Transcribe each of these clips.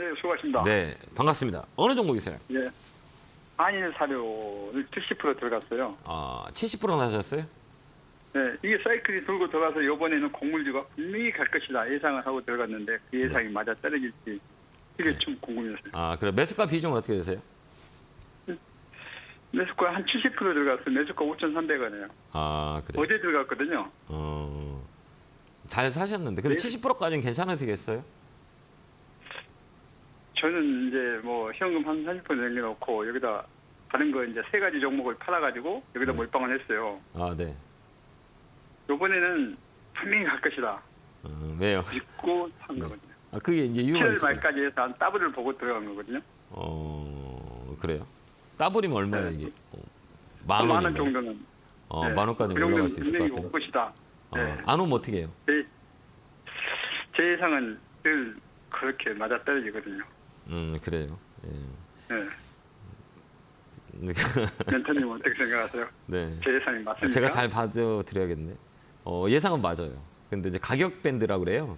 네, 수고하십니다. 네, 반갑습니다. 어느 종목이세요? 예. 한일 사료를 70% 들어갔어요. 아, 70%나 하셨어요? 네, 이게 사이클이 돌고 들어가서 이번에는 곡물주가 분명히 갈 것이다 예상을 하고 들어갔는데 그 예상이 맞아 떨어질지 이게 좀 궁금했어요. 아, 그래. 매수가 비중은 어떻게 되세요? 매수가 한 70% 들어갔어요. 매수가 5,300원이에요. 아, 그래. 어제 들어갔거든요. 어, 잘 사셨는데. 근데 네. 70%까지는 괜찮으시겠어요? 저는 이제 뭐 현금 한 30% 남겨놓고 여기다 다른 거 이제 세 가지 종목을 팔아가지고 여기다 네. 몰빵을 했어요. 아, 네. 이번에는 분명히 갈 것이다. 어, 왜요? 믿고 산 거거든요. 아, 그게 이제 이유가 7월 있어요. 말까지 해서 한 더블을 보고 들어간 거거든요. 어, 그래요. 따블이면 얼마예요, 네. 이게? 어, 만만원 원이면. 정도는 어, 네. 만 원까지 그 올라갈 수 있을 것 분명히 같아요. 올 것이다. 어, 네. 안 오면 어떻게 해요? 제, 제 예상은 늘 그렇게 맞아 떨어지거든요. 음, 그래요. 예. 네. 멘토님 어떻게 생각하세요? 네. 제 예상이 맞습니까? 제가 잘 봐드려야겠네. 어, 예상은 맞아요. 근데 이제 가격 밴드라 그래요.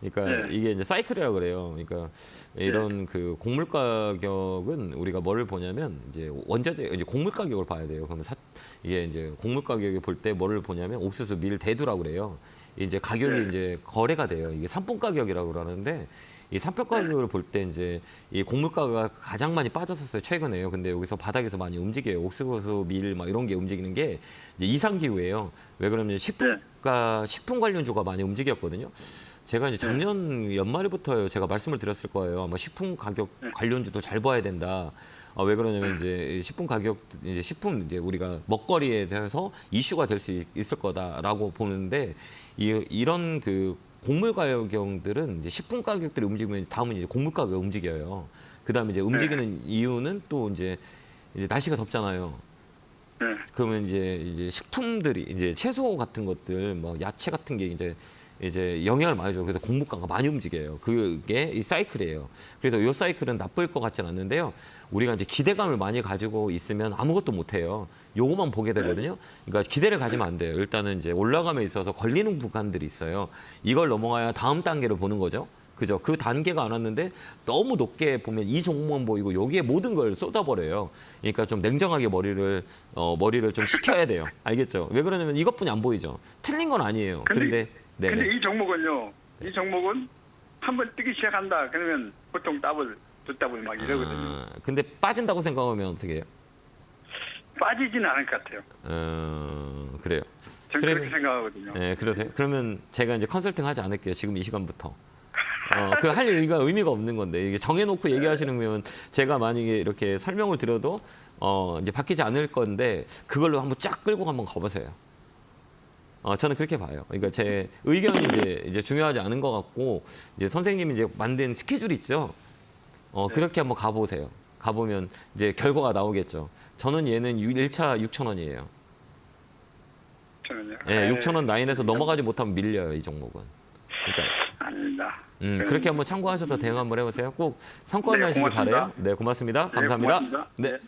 그러니까 네. 이게 이제 사이클이라 그래요. 그러니까 이런 그 곡물 가격은 우리가 뭐를 보냐면 이제 원자재 이제 곡물 가격을 봐야 돼요. 그러면 사, 이게 이제 곡물 가격을 볼 때 뭐를 보냐면 옥수수 밀 대두라 그래요. 이제 가격이 네. 이제 거래가 돼요. 이게 산품 가격이라고 그러는데 이 산품 가격을 볼 때 이제 이 곡물가가 가장 많이 빠졌었어요 최근에요. 근데 여기서 바닥에서 많이 움직여요. 옥수수, 밀 막 이런 게 움직이는 게 이제 이상 기후예요. 왜 그러면 식품가 식품 관련주가 많이 움직였거든요. 제가 이제 작년 연말부터 제가 말씀을 드렸을 거예요. 아마 식품 가격 관련주도 잘 봐야 된다. 아, 왜 그러냐면 이제 식품 가격 이제 식품 이제 우리가 먹거리에 대해서 이슈가 될 수 있을 거다라고 보는데 이, 이런 그 곡물 가격들은 이제 식품 가격들이 움직이면 다음은 이제 곡물 가격이 움직여요. 그다음에 이제 움직이는 이유는 또 이제, 이제 날씨가 덥잖아요. 네. 그러면 이제 이제 식품들이 이제 채소 같은 것들 뭐 야채 같은 게 이제 이제 영향을 많이 줘요. 그래서 공급가가 많이 움직여요. 그게 이 사이클이에요. 그래서 이 사이클은 나쁠 것 같지는 않는데요. 우리가 이제 기대감을 많이 가지고 있으면 아무것도 못 해요. 요거만 보게 되거든요. 그러니까 기대를 가지면 안 돼요. 일단은 이제 올라감에 있어서 걸리는 구간들이 있어요. 이걸 넘어가야 다음 단계를 보는 거죠. 그죠? 그 단계가 안 왔는데 너무 높게 보면 이 종목만 보이고 여기에 모든 걸 쏟아버려요. 그러니까 좀 냉정하게 머리를 어, 머리를 좀 식혀야 돼요. 알겠죠? 왜 그러냐면 이것뿐이 안 보이죠. 틀린 건 아니에요. 근데 네네. 근데 이 종목은요. 이 종목은 한 번 뜨기 시작한다. 그러면 보통 더블, 두 더블 막 이러거든요. 아, 근데 빠진다고 생각하면 어떻게 해요? 빠지지는 않을 것 같아요. 어, 그래요. 저는 그래- 그렇게 생각하거든요. 네, 그러세요. 그러면 제가 이제 컨설팅 하지 않을게요. 지금 이 시간부터. 어, 그할 의미가 의미가 없는 건데 이게 정해놓고 얘기하시는 거면 제가 만약에 이렇게 설명을 드려도 어, 이제 바뀌지 않을 건데 그걸로 한번 쫙 끌고 한번 가보세요. 어, 저는 그렇게 봐요. 그러니까 제 의견이 이제, 이제 중요하지 않은 것 같고 이제 선생님이 이제 만든 스케줄 있죠. 어, 네. 그렇게 한번 가보세요. 가보면 이제 결과가 나오겠죠. 저는 얘는 1차 6천 원이에요. 저는요. 예, 네. 6천 원 라인에서 넘어가지 못하면 밀려요, 이 종목은. 그러니까 아닙니다. 음, 그렇게 한번 참고하셔서 대응 한번 해보세요. 꼭 성과 네, 나시길 고맙습니다. 바래요. 네, 고맙습니다. 네, 감사합니다. 고맙습니다. 네. 네.